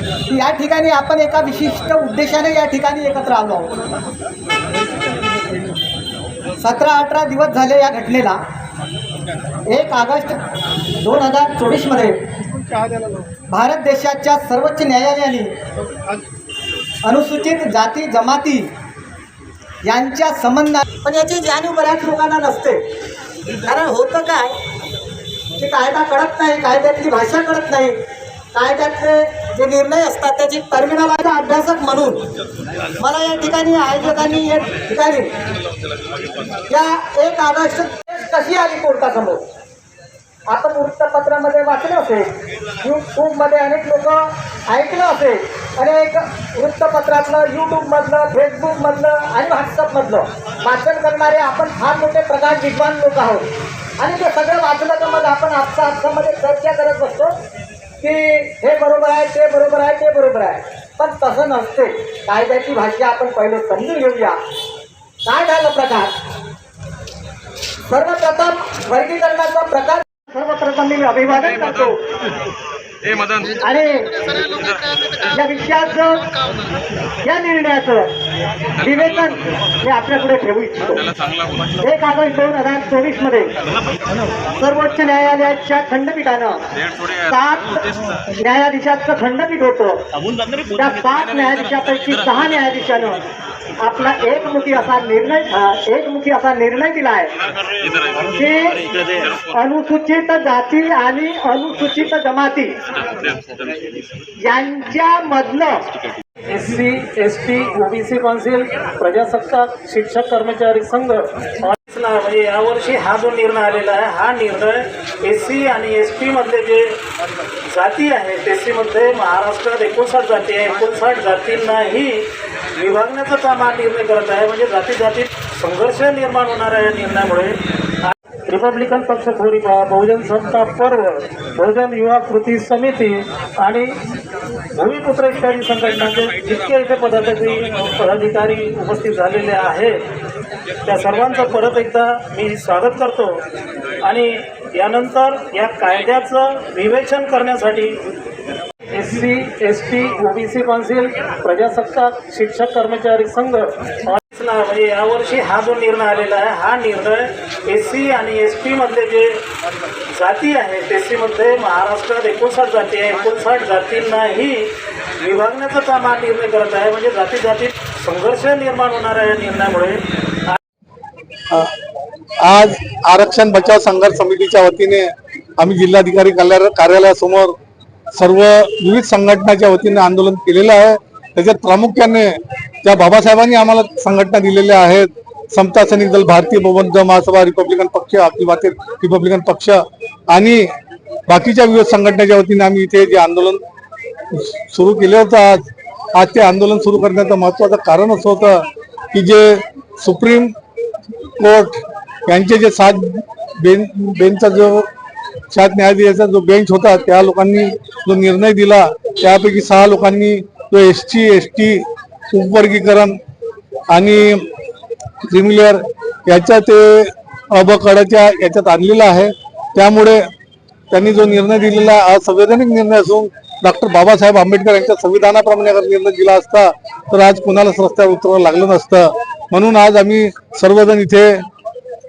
की या ठिकाणी आपण एका विशिष्ट उद्देशाने या ठिकाणी एकत्र आलो आहोत. सतरा अठरा दिवस झाले या घटनेला. एक ऑगस्ट दोन हजार चोवीसमध्ये भारत देशाच्या सर्वोच्च न्यायालयाने अनुसूचित जाती जमाती यांच्या संबंधात पण याची जाणीव बऱ्याच लोकांना नसते. कारण होतं काय? की कायदा कळत नाही कायद्यातली भाषा कळत नाही. कायद्यातले जे निर्णय असतात त्याची टर्मिनॉलॉजीचा अभ्यासक म्हणून. मला या ठिकाणी आयोजकांनी या ठिकाणी या एक आदर्श कशी आली कोर्टासमोर? आपण वृत्तपत्रामध्ये वाचले असेल यूट्यूबमध्ये अनेक लोक ऐकलं असेल अनेक वृत्तपत्रातलं यूट्यूबमधलं फेसबुकमधलं आणि व्हॉट्सअपमधलं वाचन करणारे आपण फार मोठे प्रकाश विद्वान लोक आहोत. आणि ते सगळं वाचलं तर मग आपण आपसा आपसामध्ये चर्चा करत बसतो. की हे बरोबर आहे ते बरोबर आहे ते बरोबर आहे. पण तसं नसते. कायद्याची भाषा आपण पहिले समजून घेऊया. काय झालं प्रकार? सर्वप्रथम वर्गीकरणाचा प्रकार सर्वप्रथम मी अभिवादन करतो. हे मदन. आणि या विषयाचं या निर्णयाचं विवेचन मी आपल्यापुढे ठेवू इच्छितो. एक ऑगस्ट दोन हजार चोवीसमध्ये सर्वोच्च न्यायालयाच्या खंडपीठानं सात न्यायाधीशाचं खंडपीठ होतं. त्या सात न्यायाधीशापैकी सहा न्यायाधीशानं आपला एकमुखी असा निर्णय एकमुखी असा निर्णय दिला आहे आहे. की अनुसूचित जाती आणि अनुसूचित जमाती यांच्यामधलं S C S T OBC council प्रजासत्ताक शिक्षक कर्मचारी संघ ऑफिसला म्हणजे यावर्षी हा जो निर्णय आलेला आहे हा निर्णय एस सी आणि एस टीमधले जे जाती आहेत एस सीमध्ये महाराष्ट्रात एकोणसाठ जाती आहे एकोणसाठ जातींनाही विभागण्याचा काम हा निर्णय करत आहे. म्हणजे जाती जातीत संघर्ष निर्माण होणार आहे या निर्णयामुळे. रिपब्लिकन पक्ष खोरीपा बहुजन समता पर्व बहुजन युवा कृती समिती आणि भूमिपुत्र इत्यादी संघटनांचे जितके इथे पदाधिकारी पदाधिकारी उपस्थित झालेले आहेत त्या सर्वांचं परत एकदा मी स्वागत करतो. आणि यानंतर या कायद्याचं विवेचन करण्यासाठी S C S T OBC council प्रजासत्ताक शिक्षक कर्मचारी संघ ना म्हणजे यावर्षी हा जो निर्णय आलेला आहे हा निर्णय एस सी आणि एस पीमधले जे जाती आहेत एस सीमध्ये महाराष्ट्रात एकोणसाठ जाती आहे. एकोणसाठ जातींनाही विभागण्याचा काम हा निर्णय करत आहे. म्हणजे जाती जातीत संघर्ष निर्माण होणार आहे या निर्णयामुळे आज आरक्षण बचाव संघर्ष समितीच्या वतीने आम्ही जिल्हाधिकारी कार्यालयासमोर सर्व विविध संघटनाच्या वतीने आंदोलन केलेलं आहे. त्याच्यात प्रामुख्याने त्या बाबासाहेबांनी आम्हाला संघटना दिलेल्या आहेत. समता सैनिक दल भारतीय बहुमत महासभा रिपब्लिकन पक्ष अखिल भारतीय रिपब्लिकन पक्ष आणि बाकीच्या विविध संघटनेच्या वतीने आम्ही इथे जे आंदोलन सुरू केलं होतं आज आज ते आंदोलन सुरू करण्याचं महत्वाचं कारण असं होतं की जे सुप्रीम कोर्ट यांचे जे सात बेन बेंचचा जो सात न्यायाधीशाचा जो बेंच होता त्या लोकांनी जो निर्णय दिला त्यापैकी सहा लोकांनी जो एस टी एस टी उपवर्गीकरण आणि क्रिमिलियर याच्या ते अबकडाच्या याच्यात आणलेला आहे. त्यामुळे त्यांनी जो निर्णय दिलेला हा संवैधानिक निर्णय असून डॉक्टर बाबासाहेब आंबेडकर यांच्या संविधानाप्रमाणे अगर निर्णय दिला असता तर आज कुणालाच रस्त्यावर उतरावं लागलं नसतं. म्हणून आज आम्ही सर्वजण इथे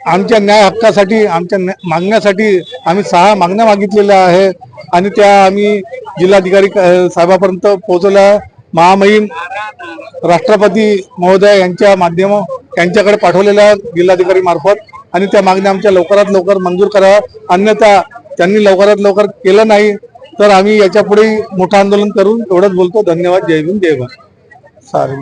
आमच्या न्याय हक्कासाठी आमच्या न्या- मागण्यासाठी आम्ही सहा मागण्या मागितलेल्या आहे आणि त्या आम्ही जिल्हाधिकारी क- साहेबापर्यंत पोहोचवल्या. महामहिम राष्ट्रपती महोदय यांच्या माध्यम यांच्याकडे पाठवलेल्या जिल्हाधिकारी मार्फत आणि त्या मागण्या आमच्या लवकरात लवकर मंजूर कराव्या अन्यथा त्यांनी लवकरात लवकर केलं नाही तर आम्ही याच्यापुढे मोठं आंदोलन करून एवढंच बोलतो. धन्यवाद. जय भीम जय भारत. चालेल